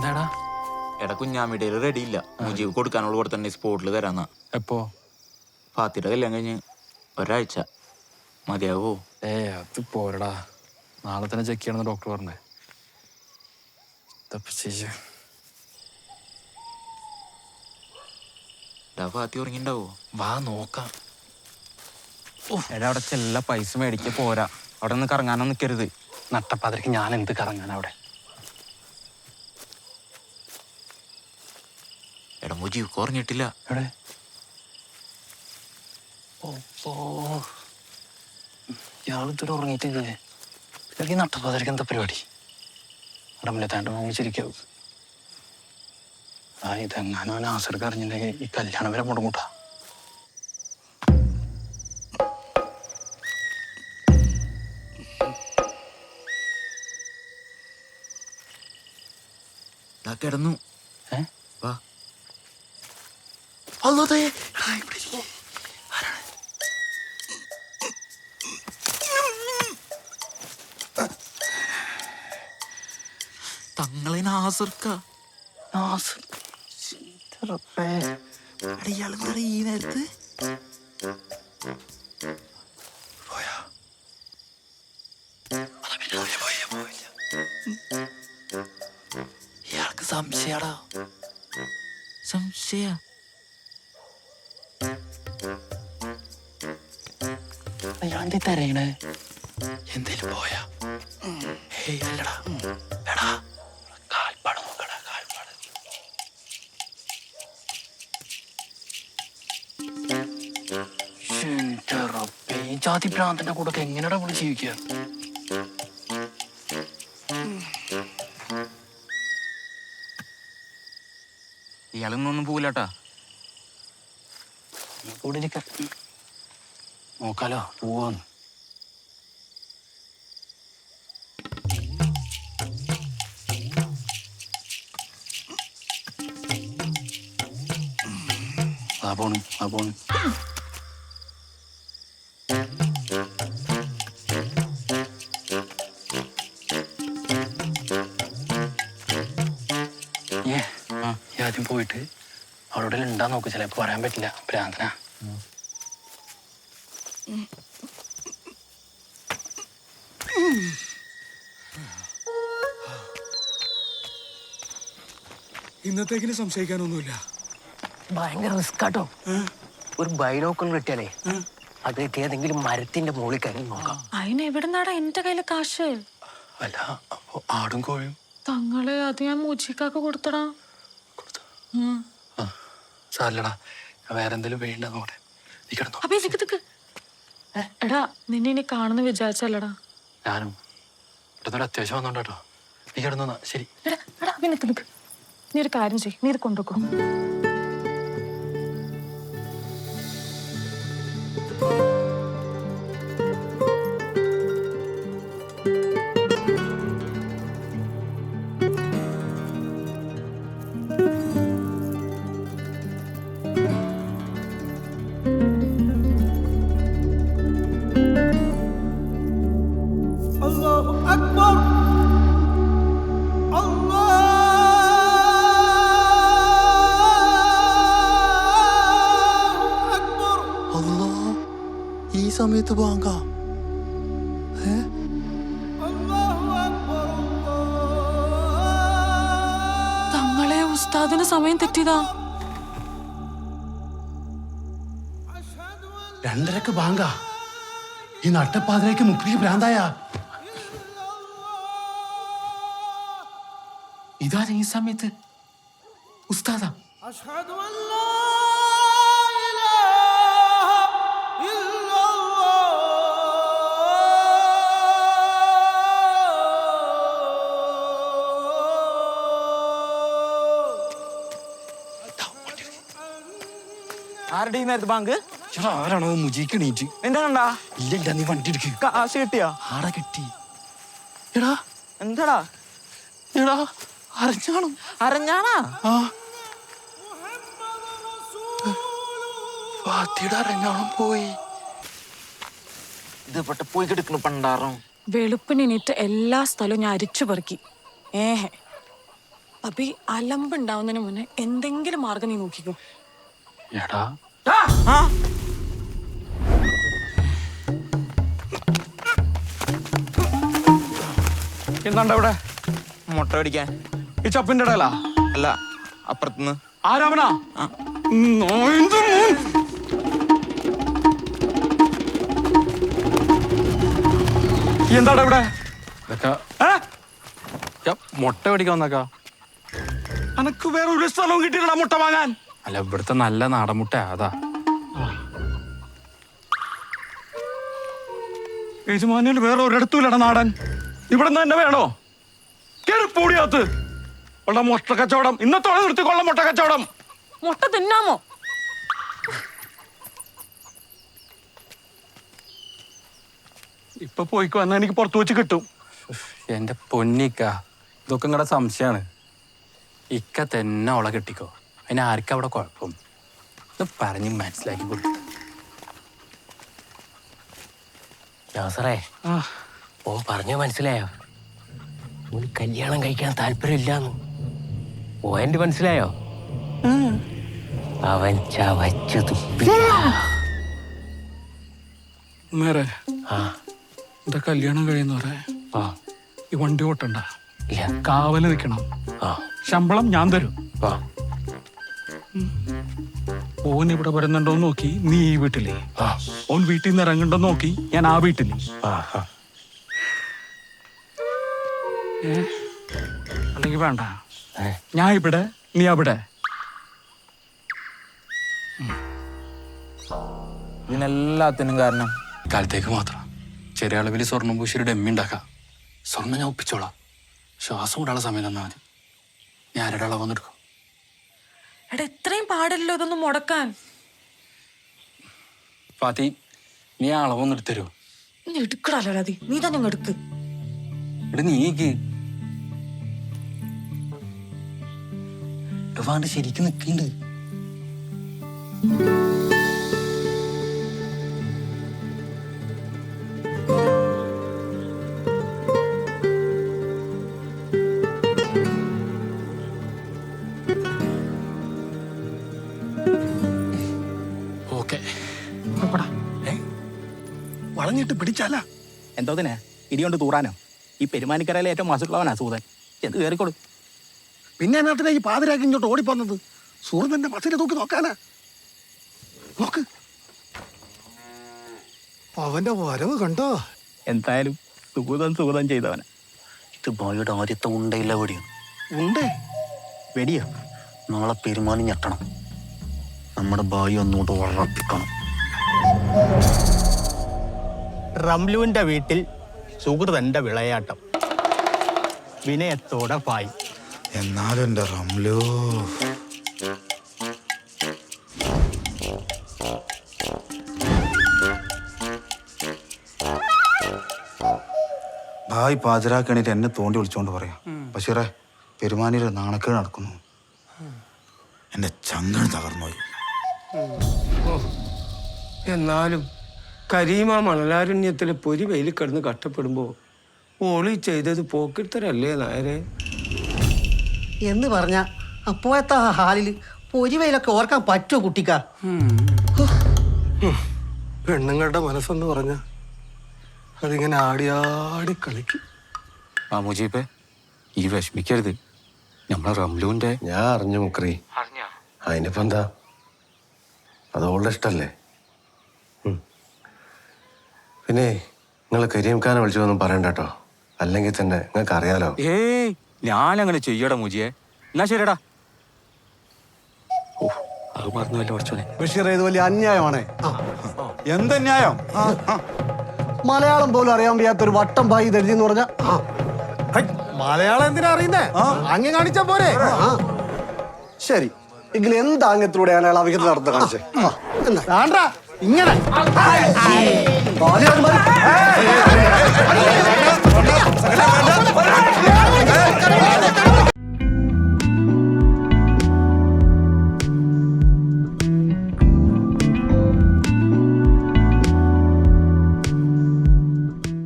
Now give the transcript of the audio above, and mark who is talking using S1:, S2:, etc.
S1: എന്താടാ?
S2: എടാ കുഞ്ഞാമിടയിൽ റെഡി ഇല്ല. മുജീബ് കൊടുക്കാനുള്ള കൂടെ തന്നെ സ്പോട്ടിൽ തരാന്നാ.
S1: എപ്പോ?
S2: ഫാത്തിയുടെ കല്യാണം കഴിഞ്ഞ് ഒരാഴ്ച. മതിയാവോ?
S1: ഏ അത് പോരടാ. നാളെ തന്നെ ചെക്ക് ചെയ്യണമെന്ന് ഡോക്ടർ പറഞ്ഞേ.
S2: ഫാത്തി ഉറങ്ങിണ്ടാവോ?
S1: വാ നോക്കാം.
S3: എടാ അവിടെ ചെല്ല പൈസ മേടിക്ക പോരാ. അവിടെ നിന്ന് കറങ്ങാനൊന്നും നിൽക്കരുത്
S1: നട്ടപ്പാതിരക്ക് ഞാൻ എന്ത് കറങ്ങാൻ അവിടെ?
S2: എടാ കുറഞ്ഞിട്ടില്ല
S1: എവിടെ? ഉറങ്ങിയിട്ടില്ലേ? ഇയാൾക്ക് എന്താ പരിപാടി? അവിടെ മുന്നേത്താണ്ട് വാങ്ങിച്ചിരിക്കാവും ആ ഇതെങ്ങാനും അവൻ ആസർക്ക് അറിഞ്ഞിട്ടുണ്ടെങ്കിൽ ഈ കല്യാണം വരെ മുടങ്ങൂട്ടാ.
S2: എടാ കിടന്നു
S1: ഏ
S2: വാ തങ്ങളെ നാസർക്ക
S1: നാസർ റബ്ബേ.
S2: ഇയാളെന്താ ഈ നേരത്ത്
S1: പോയി. ഇയാൾക്ക് സംശയാടാ
S2: സംശയ
S1: അയാളെന്തേ തരയണേ. എന്തേലും പോയാ? ഹേയ് അല്ലടാ എടാ കാൽപ്പാട് നോക്കടാ കാൽപ്പാട്. ശ്ശെന്റെ റബ്ബേ, ഈ ജാതി ഭ്രാന്തന്റെ കൂടെ ഒക്കെ എങ്ങനെയാടാ ഇവിടെ ജീവിക്കുക
S3: ഇയാളൊന്നും പോവില്ലട്ടാ.
S1: കൂടെ ഇരിക്ക. നോക്കാലോ പോവാന്ന് ആ പോണ് ആ ആദ്യം പോയിട്ട് അവിടെ ഉണ്ടാ നോക്ക് ചിലപ്പോ പറയാൻ പറ്റില്ല. ഭ്രാന്തനാ
S4: ഇന്നത്തേക്കിന് സംശയിക്കാനൊന്നുമില്ല.
S5: ഭയങ്കര റിസ്ക് ആട്ടോ. ഒരു ബൈനോക്കൾ കിട്ടിയാലേ അത് ഏതെങ്കിലും മരത്തിന്റെ മുകളിൽ കയറി നോക്കാം.
S6: അതിന് എവിടുന്നാടാ എന്റെ കയ്യിലെ കാശ്?
S1: അല്ല അപ്പൊ ആടും കോഴിയും?
S6: തങ്ങളെ അത് ഞാൻ മൂച്ചിക്കാക്ക് കൊടുത്തടാ.
S1: ആ വേറെന്തെങ്കിലും വേണ്ട നോക്കട്ടെ
S6: അപ്പൊ എടാ നിന്നെ ഇനി കാണുന്ന വിചാരിച്ചല്ലടാ.
S1: ഞാനും. ഇവിടുന്നൊരു അത്യാവശ്യം വന്നോണ്ടോ നീ കിടന്നു ശരി.
S6: എടാ എടാ അപ്പൊ നിക്ക് നിക്ക്. നീ ഒരു കാര്യം ചെയ്യ്. നീ ഇത് കൊണ്ടുവെക്കോ.
S1: സമയത്ത് ബാങ്ക
S4: അല്ലാഹു അക്ബർ
S6: തങ്ങളെ ഉസ്താദിന് സമയം തെറ്റിയതാ.
S4: രണ്ടരക്ക് ബാങ്ക. ഈ നട്ടപ്പാതിരേക്ക് മുപ്പിക്ക് ഭ്രാന്തായ.
S1: ഇതാരും ഈ സമയത്ത്? ഉസ്താദാ.
S3: ആരുടെ ഈ നേരത്തെ ബാങ്ക്?
S1: ആരാണോ മുജിക്ക് എണീറ്റ്?
S3: എന്താ കണ്ടാ
S1: ഇല്ല ഇല്ല നീ വണ്ടി എടുക്ക്.
S3: കാശ് കിട്ടിയാ?
S1: ആടെ കിട്ടി? എടാ.
S3: എന്താടാ?
S1: എടാ
S3: അരഞ്ഞാണാ?
S1: ആ. ഫാത്തിയുടെ അറിഞ്ഞാണം പോയി?
S3: ഇത് പെട്ട പോയി കിടക്കണ പണ്ടാറോ.
S6: വെളുപ്പിന് എണീറ്റ് എല്ലാ സ്ഥലവും ഞാൻ അരിച്ചു പെറുക്കി. ഏഹെ. അപ്പൊ ഈ അലമ്പുണ്ടാവുന്നതിന് മുന്നേ എന്തെങ്കിലും മാർഗം നീ നോക്കിക്കോ.
S1: എടാ
S3: എന്താണ്ട് അവിടെ
S2: മുട്ട പിടിക്കാൻ
S3: ഈ ചപ്പിന്റെ ഇടയിലാ?
S2: അല്ല അപ്പുറത്തുനിന്ന്.
S3: ആരാമനാ നോയിന്റെ മോൻ. ഈ എന്താടാ ഇവിടെ?
S1: മുട്ട മേടിക്കാൻ വന്നേക്കാ.
S3: അനക്ക് വേറെ ഒരു സ്ഥലവും കിട്ടിയില്ല മുട്ട വാങ്ങാൻ.
S1: അല്ല ഇവിടുത്തെ നല്ല നാടമുട്ട അതാ.
S3: യജമാനിയിൽ വേറെ ഒരിടത്തുമില്ലട നാടൻ. ഇവിടെ നിന്ന് തന്നെ വേണോ? കേറി ഉള്ള മുട്ട കച്ചവടം ഇന്നത്തോടെ നിർത്തിക്കൊള്ള മുട്ട കച്ചവടം
S6: മുട്ട തിന്നാമോ?
S3: ഇപ്പൊ പോയിക്കോ എന്നാ എനിക്ക് പുറത്തു വെച്ച് കിട്ടും.
S1: എന്റെ പൊന്നിക്ക ഇതൊക്കെ നിങ്ങളുടെ സംശയമാണ് ഇക്ക തന്നെ ഉള കെട്ടിക്കോ. അതിന് ആർക്കും അവിടെ കുഴപ്പം? ഇത് പറഞ്ഞ് മനസ്സിലാക്കി കൊടുത്തു
S5: നാസറേ
S3: ആ,
S5: ഓൻ പറഞ്ഞ മനസ്സിലായോ? ഓന് കല്യാണം കഴിക്കാൻ താല്പര്യമില്ലാന്ന്. ഓന്റെ മനസ്സിലായോ? അവൻ ചവച്ചു തുപ്പി.
S3: നേരെ
S5: ആ.
S3: എന്റെ കല്യാണം കഴിയുന്ന പറയാ?
S5: ആ.
S3: ഈ വണ്ടി ഓട്ടണ്ട.
S5: ഇല്ല.
S3: കാവൽ നിൽക്കണം.
S5: ആ.
S3: ശമ്പളം ഞാൻ തരും.
S5: ആ.
S3: ഓൻ ഇവിടെ വരുന്നുണ്ടോ നോക്കി. നീ ഈ വീട്ടിലേ. ഓൻ വീട്ടിൽ നിന്ന് ഇറങ്ങണ്ടോ നോക്കി. ഞാൻ ആ വീട്ടിൽ? അല്ലെങ്കിൽ വേണ്ട. ഞാൻ ഇവിടെ നീ അവിടെ.
S2: ഇതിനെല്ലാത്തിനും കാരണം.
S1: കാലത്തേക്ക് മാത്രം. ചെറിയ അളവിൽ സ്വർണം പൂശിയൊരു ഡമ്മി ഉണ്ടാക്കാം. സ്വർണം ഞാൻ ഒപ്പിച്ചോളാം. ശ്വാസം കൂടാനുള്ള സമയം തന്നാൽ മതി. ഞാൻ ആരുടെ അളവെന്നെടുക്കും
S6: എടാ ഇത്രയും പാടില്ലല്ലോ ഇതൊന്നും മുടക്കാൻ.
S1: ഫാത്തി നീ ആ അളവൊന്നും എടുത്തരോ
S6: നീ എടുക്കടല്ലോ രാതി നീ തന്നെ അങ്ങ് എടുക്ക്.
S1: ഇവിടെ നീക്ക് വാണ്ട് ശരിക്കും നിൽക്കുന്നുണ്ട്
S7: എന്തോ
S8: എന്തോതിനെ ഇടികൊണ്ട് തൂറാനോ? ഈ പെരുമാനിക്കരയിലെ ഏറ്റവും മാസുള്ളവനാ സൂതൻ. എന്ത് കയറിക്കോളൂ.
S7: പിന്നെ നാട്ടിലെ ഈ പാതിരാക്കി ഇങ്ങോട്ട് ഓടിപ്പോന്നത്? സുഹൃത്തിന്റെ മസിനെ തൂക്കി നോക്കാനാ? നോക്ക്. അവന്റെ വരവ് കണ്ടോ?
S8: എന്തായാലും സുഗതം സുഗതം ചെയ്തവന.
S1: ഇത് ബോയുടെ ആദ്യത്തെ ഉണ്ടയില്ല വെടിയ?
S7: ഉണ്ടേ.
S8: വെടിയോ?
S1: നാളെ പെരുമാനി ഞെട്ടണം. നമ്മുടെ ബായി ഒന്നുകൊണ്ട് ഉറപ്പിക്കണം.
S8: റംലുവിന്റെ വീട്ടിൽ സുഹൃതന്റെ വിളയാട്ടം. വിനയത്തോടെ പായി.
S9: എന്നാലും എന്റെ റംലോ. ഭായ് പാചരാക്കണിട്ട് എന്നെ തോണ്ടി വിളിച്ചോണ്ട് പറയാം. പക്ഷേ പെരുമാനിയുടെ നാണക്കേട് നടക്കുന്നു. എന്റെ ചങ്കണ് തകർന്നുപോയി.
S10: എന്നാലും കരീമ മണലാരണ്യത്തിലെ പൊരി വെയിൽ കിടന്ന് കഷ്ടപ്പെടുമ്പോ ഓളി ചെയ്തത് പോക്കിത്തരല്ലേ നായരെ?
S7: എന്ന് പറഞ്ഞ അപ്പോഴത്തെ ആ ഹാലിൽ പൊരിവയിലൊക്കെ ഓർക്കാൻ പറ്റുമോ കുട്ടിക്ക? പെണ്ണുങ്ങളുടെ മനസ്സെന്ന് പറഞ്ഞ അതിങ്ങനെ ആടി കളിക്കും.
S1: ആ മുജീബെ ഈ വിഷമിക്കരുത്. നമ്മളെ റംലുവിന്റെ
S5: ഞാൻ അറിഞ്ഞു മുക്രി. അതിനിപ്പോ എന്താ? അത് ഓളുടെ ഇഷ്ടല്ലേ. പിന്നെ നിങ്ങൾ കരീംഖാനെ വിളിച്ചൊന്നും പറയണ്ട കേട്ടോ അല്ലെങ്കിൽ തന്നെ നിങ്ങൾക്ക് അറിയാലോ
S3: ഏയ് ഞാനങ്ങനെ ചെയ്യടാ മുജിയെ. എന്നാ ശരിടാ
S1: അത് പറഞ്ഞല്ലോ കുറച്ചോനെ
S4: ബഷീർ ഇത് വലിയ അന്യായമാണേ.
S9: എന്ത് ന്യായം
S4: മലയാളം പോലും അറിയാൻ വയ്യാത്ത ഒരു വട്ടം ഭായി ദരിദ്രം എന്ന് പറഞ്ഞ മലയാളം എന്തിനാ അറിയുന്നേ? അങ്ങ് കാണിച്ചാ പോരെ. ശരി എങ്കിൽ എന്താ അങ്ങത്തിലൂടെ അയാൾ അവിഹിതം നടത്തുന്നത് കാണിച്ചേ വേണ്ട. ഇങ്ങനെ